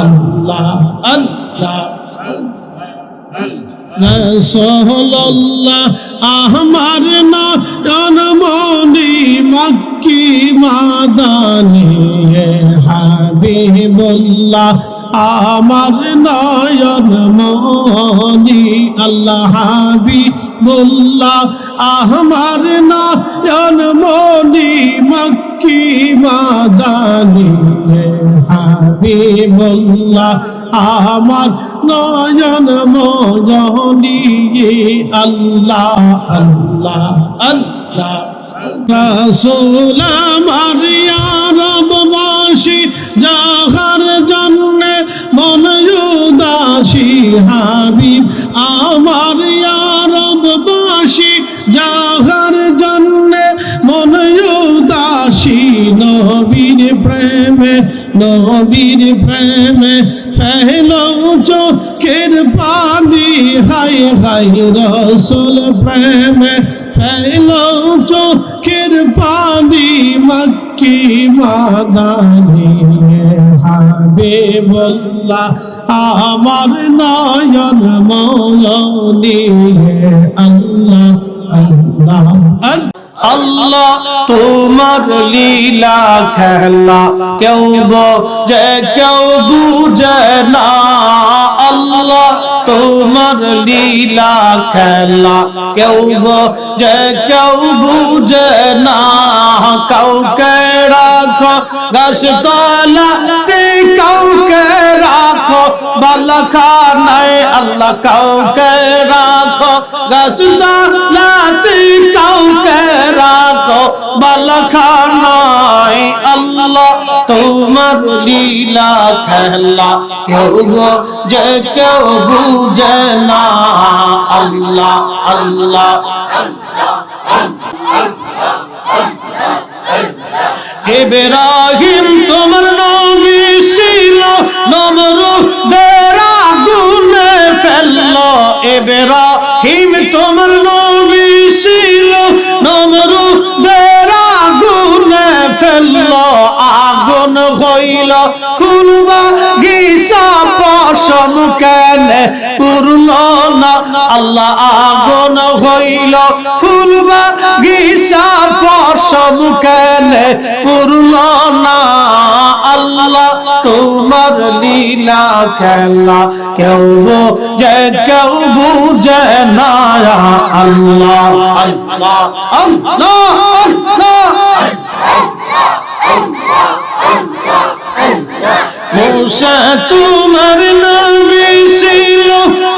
আল্লাহ আল্লাহ রসোল্লাহ আমার না জনমনি মক্কি মাদানি আমার নয়ন মনি আল্লাহ হাবিবুল্লাহ, আমার নয়ন মনি মক্কি মাদানি হাবিবুল্লাহ, আমার নয়ন মজনি আল্লাহ আল্লাহ আল্লাহ। রসুল আমার রববাসী যাহার জন্য মন উদাসী হাবিব, আমার রববাসী যাহার জন্য মন উদাসী নবীর প্রেমে নবীর প্রেমে ফেলো চোখের পানি হাই হাই রসুল প্রেমে। ফেলো চোখের পানি মক্কি মাদানি হাবে বল্লা আমার নয়ন ময়নি আল্লাহ আল্লাহ আল্লাহ। তোমার লীলা খেলা কেউ যে কেউ বুঝে না তোমার লীলা খেলা। কেউ যে কেউ বুঝে না, কাউকে রাখো গাছ তলাতে কাউকে রাখো বালাখানায় আল্লাহ কাউকে রাখো গাছ তলাতে কাউকে রাখো আল্লাহ তোমার লীলা খেলা কেউ যে কেউ বুঝে না। আল্লাহ আল্লাহ ইব্রাহিম তোমার নবী ছিল নমরুদের আগুনে ফেলল। ইব্রাহিম তোমার নবী ছিল নমরুদের আগুনে ফেলল। আগুন হইল ফুলবা গিসা পশম কেনে? পুরলো না, আল্লাহ আগুন হইল। ফুলবা গিসা পশম কেনে? পুরলো না, আল্লাহ তোমার লীলা খেলা। কেউ যে, কেউ বুঝে না আল্লাহ আল্লাহ আল্লাহ আল্লাহ। মুসা তোমার নবী ছিল,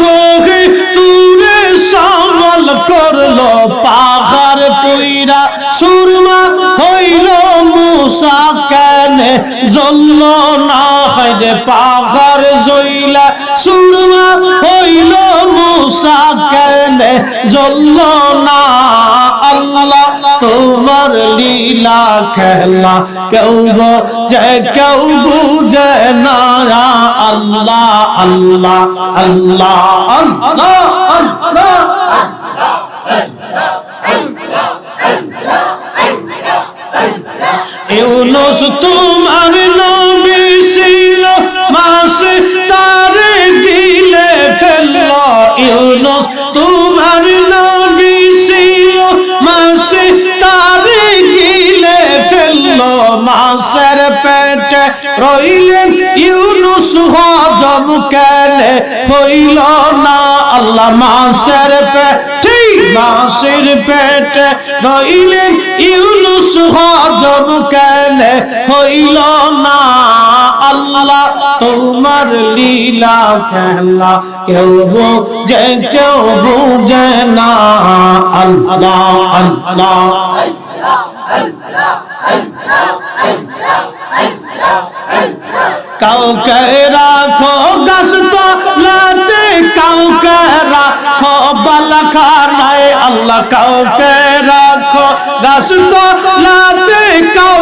কোহে তুরে সামল করল, পাহাড় পুইরা সুরমা হইল মুসা কেনে জল্ল না হয় পাহাড় জইলা, সুরমা হইল মুসা কেনে জল্ল না আল্লাহ, তোমার লীলা খেলা কেউ যে কেউ বুঝে না। আল্লাহ আল্লাহ আল্লাহ আল্লাহ তোমার নবী ছিল মাসে তারে মাসের পেটে রইলেন ইউনুস হজম কেনে। হইল না আল্লাহ মাসের পেটে মাসের পেটে রইলেন ইউনুস হজম কেনে। হইল না আল্লাহ তোমার লীলা খেলা। কেউ যে কেউ বুঝে না। আল্লাহ আল্লাহ আল্লাহ। কাউকে রাখো গাছ তলাতে কাউকে রাখো বালাখানায়। আল্লাহ কাউকে রাখো গাছ তলাতে কাউকে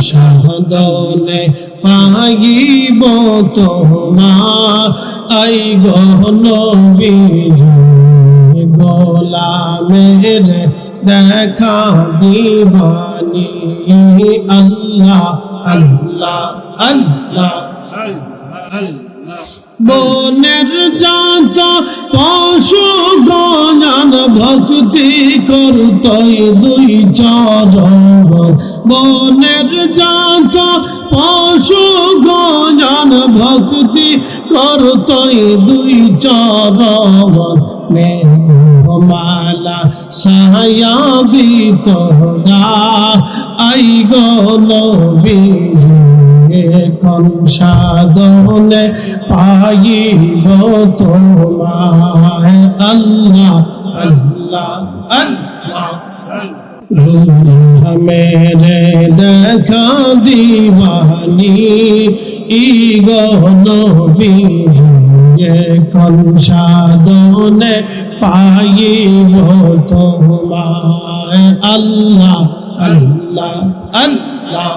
শাহদলে পাগিব তোমা আই গহন গোলা মেরে দেখা দিবানি। আল্লাহ আল্লাহ। আল্লাহ আল্লাহ। বনের যত পশু গণন, ভক্তি করতই দুই চরণ। বনের যত পশু গণন, ভক্তি করতই দুই চরণ। মেঘমালা সায়া দিত গা, আই গণ কোন সাধনে পাইব তোমায়। আল্লাহ আল্লাহ আল্লাহ। দেখা দিবানি ইগন বিজয়ে কোন সাধনে পাইব তোমায়। আল্লাহ আল্লাহ আল্লাহ।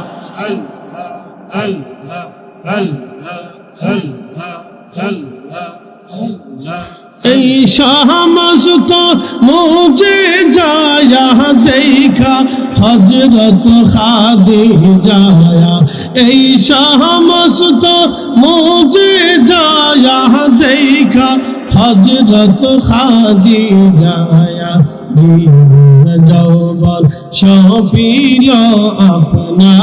এই সমস্ত মুঝে যায়া দেখা হজরত খাদি যায়া। এই সমস্ত মুঝে যায়া দেখা হজরত খাদি যায়া। জীবন যৌবন সফিল আপনা,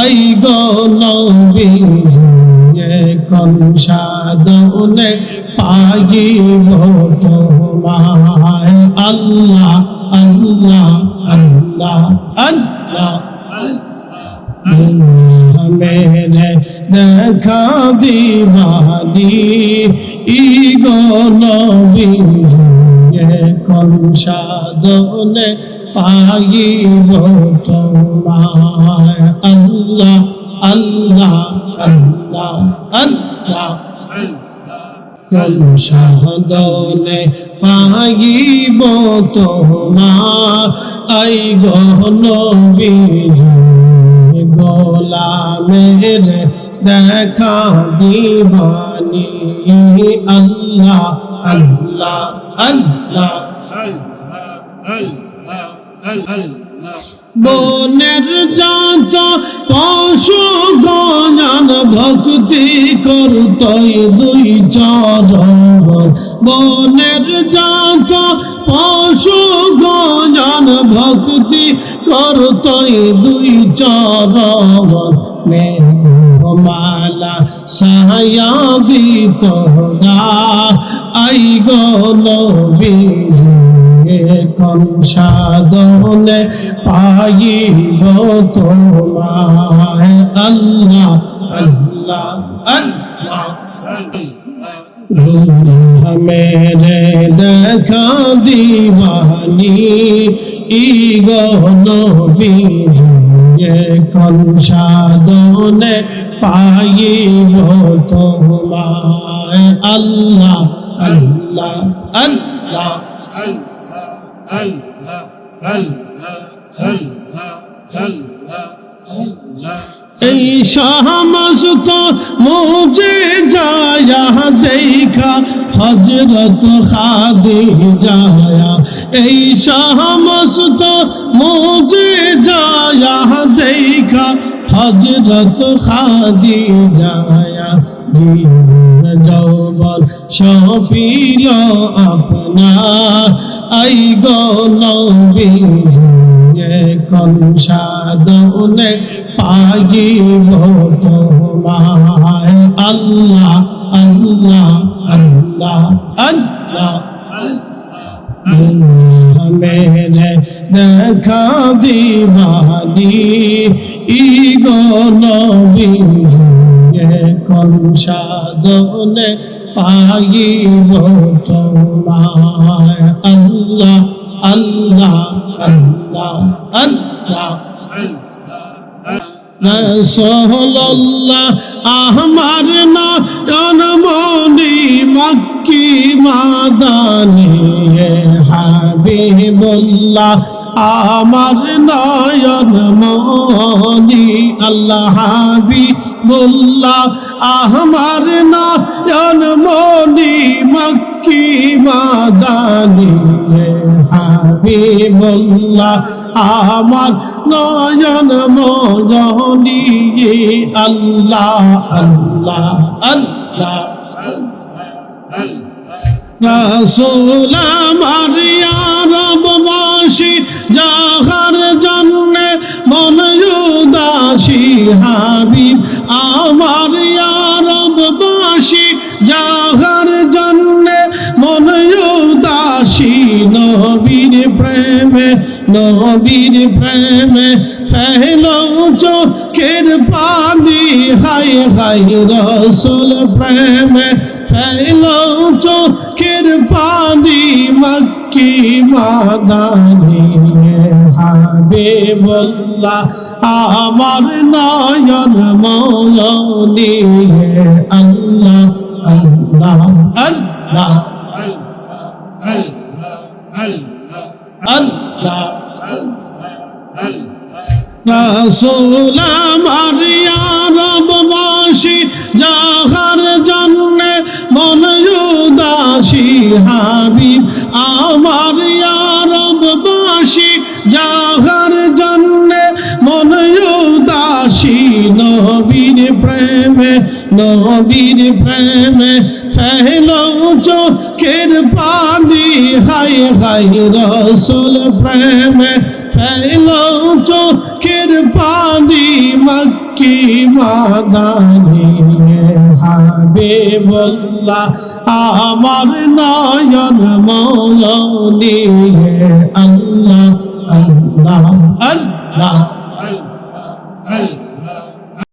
আই গনবী কোন সাধনে পাইব তোমায়? আল্লাহ আল্লাহ আল্লাহ আল্লাহ মেরে দেখা দিবানি ইগন কোন সাধনে পাইব তোমায়। আল্লাহ আল্লাহ আল্লাহ আল্লাহ। কোন সাধনে পাইব তোমার আই বিজয় গোলামের দেখা দিবানি। আল্লাহ আল্লাহ আল্লাহ। বনের যত পশু গণন ভক্তি করতই দুই চরণ। বনের যত পশু গণন ভক্তি করতই দুই চরণ মেঘমালা সায়া দিত গা আই গল কোন সাধনে পাইব তোমায়? আল্লাহ আল্লাহ আল্লাহ। মেরে দেখা দিবানি ইগন বিজয়ে কোন সাধনে পাইব তোমায়। আল্লাহ আল্লাহ আল্লাহ। এই সমস্ত মুঝে যায়া দেখা হজরত খাদি যায়া এই সমস্ত মুঝে যায়া দেখা হজরত খাদি যায়া জীবন যৌবন সফিল আপনা আই গনবী কোন সাধনে পাইব তোমায়। আল্লাহ আল্লাহ আল্লাহ আল্লাহ মেরে দেখা দিবানি ইগন কোন সাধনে পাইব তোমায়। আল্লাহ আল্লাহ আল্লাহ আল্লাহ রসোল্লাহ আমার নয়নমণি মক্কি মাদানি হাবিবুল্লাহ আমার নয়ন মনি আল্লাহ হাবিবুল্লাহ আমার নয়ন মনি মক্কি মাদানি হাবিবুল্লাহ, আমার নয়ন মজনি আল্লাহ আল্লাহ আল্লাহ। রসুল আমার রববাসী যাহার জন্য মন উদাসী হাবিব, আমার রববাসী যাহার উদাসী নবীর প্রেমে নবীর প্রেমে ফেলো চোখের পানি। হাই হাই, রসুল প্রেমে ফেলো চোখের পানি। মক্কি মাদানি হাবে বল্লা আমার নয়ন ময়নি। আল্লাহ আল্লাহ আল্লাহ। আল্লাহ রসুল আমার রববাসী যাহার জন্য মন উদাসী হাবিব আমার রববাসী যাহার জন্য মন উদাসী নবীর প্রেমে নবীর প্রেমে ফেলো চোখের পানি হাই হাই রসুল প্রেমে। ফেলো চোখের পানি মক্কি মাদানি হাবে বল্লা আমার নয়ন ময়নি আল্লাহ আল্লাহ আল্লাহ।